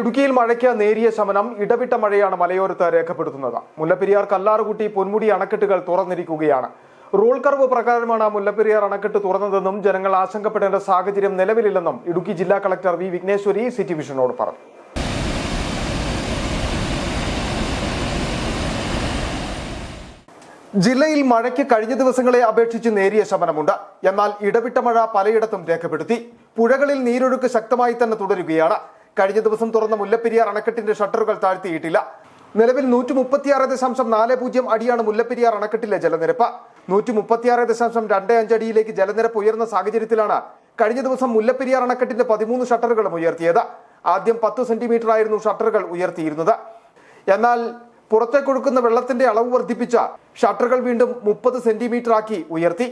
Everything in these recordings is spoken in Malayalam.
ഇടുക്കിയിൽ മഴയ്ക്ക് നേരിയ ശമനം ഇടവിട്ട മഴയാണ് മലയോരത്ത് രേഖപ്പെടുത്തുന്നത്. മുല്ലപ്പെരിയാർ കല്ലാറുകുട്ടി പൊന്മുടി അണക്കെട്ടുകൾ തുറന്നിരിക്കുകയാണ്. റൂൾ കർവ് പ്രകാരമാണ് മുല്ലപ്പെരിയാർ അണക്കെട്ട് തുറന്നതെന്നും ജനങ്ങൾ ആശങ്കപ്പെടേണ്ട സാഹചര്യം നിലവിലില്ലെന്നും ഇടുക്കി ജില്ലാ കളക്ടർ വി വിഘ്നേശ്വരി സിറ്റി വിഷനോട് പറഞ്ഞു. ജില്ലയിൽ മഴയ്ക്ക് കഴിഞ്ഞ ദിവസങ്ങളെ അപേക്ഷിച്ച് നേരിയ ശമനമുണ്ട്. എന്നാൽ ഇടവിട്ട മഴ പലയിടത്തും രേഖപ്പെടുത്തി. പുഴകളിൽ നീരൊഴുക്ക് ശക്തമായി തന്നെ തുടരുകയാണ്. കഴിഞ്ഞ ദിവസം തുറന്ന മുല്ലപ്പെരിയാർ അണക്കെട്ടിന്റെ ഷട്ടറുകൾ താഴ്ത്തിയിട്ടില്ല. നിലവിൽ നൂറ്റി മുപ്പത്തിയാറ് ദശാംശം നാല് പൂജ്യം അടിയാണ് മുല്ലപ്പെരിയാർ അണക്കെട്ടിലെ ജലനിരപ്പ്. നൂറ്റി മുപ്പത്തിയാറ് ദശാംശം രണ്ട് അഞ്ച് അടിയിലേക്ക് ജലനിരപ്പ് ഉയർന്ന സാഹചര്യത്തിലാണ് കഴിഞ്ഞ ദിവസം മുല്ലപ്പെരിയാർ അണക്കെട്ടിന്റെ പതിമൂന്ന് ഷട്ടറുകളും ഉയർത്തിയത്. ആദ്യം പത്ത് സെന്റിമീറ്റർ ആയിരുന്നു ഷട്ടറുകൾ ഉയർത്തിയിരുന്നത്. എന്നാൽ പുറത്തേക്കൊഴുക്കുന്ന വെള്ളത്തിന്റെ അളവ് വർദ്ധിപ്പിച്ച ഷട്ടറുകൾ വീണ്ടും മുപ്പത് സെന്റിമീറ്റർ ആക്കി ഉയർത്തി.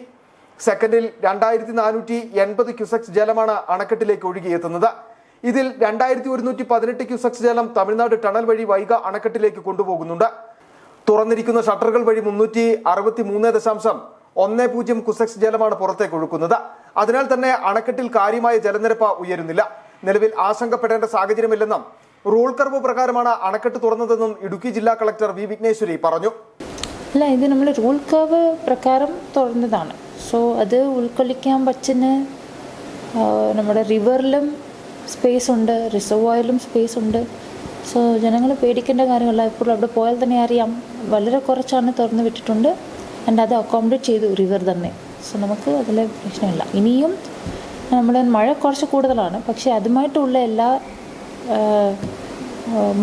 സെക്കൻഡിൽ രണ്ടായിരത്തി നാനൂറ്റി എൺപത് ക്യുസെക്സ് ജലമാണ് അണക്കെട്ടിലേക്ക് ഒഴുകിയെത്തുന്നത്. ഇതിൽ രണ്ടായിരത്തി ഒരുന്നൂറ്റി പതിനെട്ട് ക്യൂസെക്സ് ജലം തമിഴ്നാട് ടണൽ വഴി വൈഗ അണക്കെട്ടിലേക്ക് കൊണ്ടുപോകുന്നുണ്ട്. തുറന്നിരിക്കുന്ന ഷട്ടറുകൾ വഴി മുന്നൂറ്റി അറുപത്തി മൂന്ന് ദശാംശം ഒന്ന് പൂജ്യം കുസെക്സ് ജലമാണ് പുറത്തേക്ക് ഒഴുക്കുന്നത്. അതിനാൽ തന്നെ അണക്കെട്ടിൽ കാര്യമായ ജലനിരപ്പ് ഉയരുന്നില്ല. നിലവിൽ ആശങ്കപ്പെടേണ്ട സാഹചര്യമില്ലെന്നും റൂൾ കർവ് പ്രകാരമാണ് അണക്കെട്ട് തുറന്നതെന്നും ഇടുക്കി ജില്ലാ കളക്ടർ വി വിഘ്നേശ്വരി പറഞ്ഞു. അല്ല ഇത് നമ്മൾ റൂൾ കർവ് പ്രകാരം തുറന്നതാണ്. സോ അത് ഉൾക്കൊള്ളിക്കാൻ പറ്റുന്ന നമ്മുടെ റിവറിലും സ്പേസ് ഉണ്ട് റിസർവോയിലും സ്പേസ് ഉണ്ട്. സോ ജനങ്ങൾ പേടിക്കേണ്ട കാര്യമല്ല. ഇപ്പോൾ അവിടെ പോയാൽ തന്നെ അറിയാം. വളരെ കുറച്ചാണ് തുറന്ന് വിട്ടിട്ടുണ്ട്. ആൻഡ് അത് അക്കോമഡേറ്റ് ചെയ്തു റിവർ തന്നെ. സോ നമുക്ക് അതിൽ പ്രശ്നമില്ല. ഇനിയും നമ്മൾ മഴ കുറച്ച് കൂടുതലാണ്. പക്ഷേ അതുമായിട്ടുള്ള എല്ലാ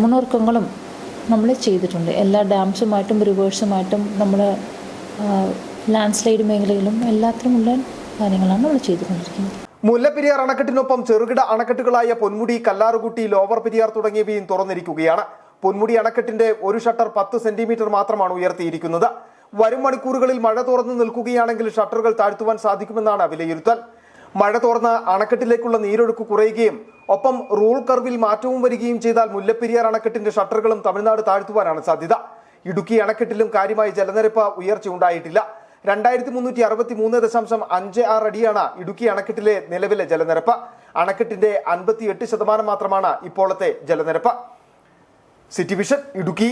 മുന്നൊരുക്കങ്ങളും നമ്മൾ ചെയ്തിട്ടുണ്ട്. എല്ലാ ഡാംസുമായിട്ടും റിവേഴ്സുമായിട്ടും നമ്മൾ ലാൻഡ് സ്ലൈഡ് മേഖലയിലും എല്ലാത്തിനുമുള്ള കാര്യങ്ങളാണ് നമ്മൾ ചെയ്തുകൊണ്ടിരിക്കുന്നത്. മുല്ലപ്പെരിയാർ അണക്കെട്ടിനൊപ്പം ചെറുകിട അണക്കെട്ടുകളായ പൊന്മുടി കല്ലാറുകുട്ടി ലോവർ പെരിയാർ തുടങ്ങിയവയും തുറന്നിരിക്കുകയാണ്. പൊന്മുടി അണക്കെട്ടിന്റെ ഒരു ഷട്ടർ പത്ത് സെന്റിമീറ്റർ മാത്രമാണ് ഉയർത്തിയിരിക്കുന്നത്. വരും മണിക്കൂറുകളിൽ മഴ തുറന്നു നിൽക്കുകയാണെങ്കിൽ ഷട്ടറുകൾ താഴ്ത്തുവാൻ സാധിക്കുമെന്നാണ് വിലയിരുത്തൽ. മഴ തുറന്ന് അണക്കെട്ടിലേക്കുള്ള നീരൊഴുക്ക് കുറയുകയും ഒപ്പം റൂൾ കർവിൽ മാറ്റവും വരികയും ചെയ്താൽ മുല്ലപ്പെരിയാർ അണക്കെട്ടിന്റെ ഷട്ടറുകളും തമിഴ്നാട് താഴ്ത്തുവാനാണ് സാധ്യത. ഇടുക്കി അണക്കെട്ടിലും കാര്യമായ ജലനിരപ്പ് ഉയർച്ച ഉണ്ടായിട്ടില്ല രണ്ടായിരത്തി മുന്നൂറ്റി അറുപത്തി മൂന്ന് ദശാംശം അഞ്ച് ആറ് അടിയാണ് ഇടുക്കി അണക്കെട്ടിലെ നിലവിലെ ജലനിരപ്പ്. അണക്കെട്ടിന്റെ അൻപത്തി എട്ട് ശതമാനം മാത്രമാണ് ഇപ്പോഴത്തെ ജലനിരപ്പ്. City vision Idukki.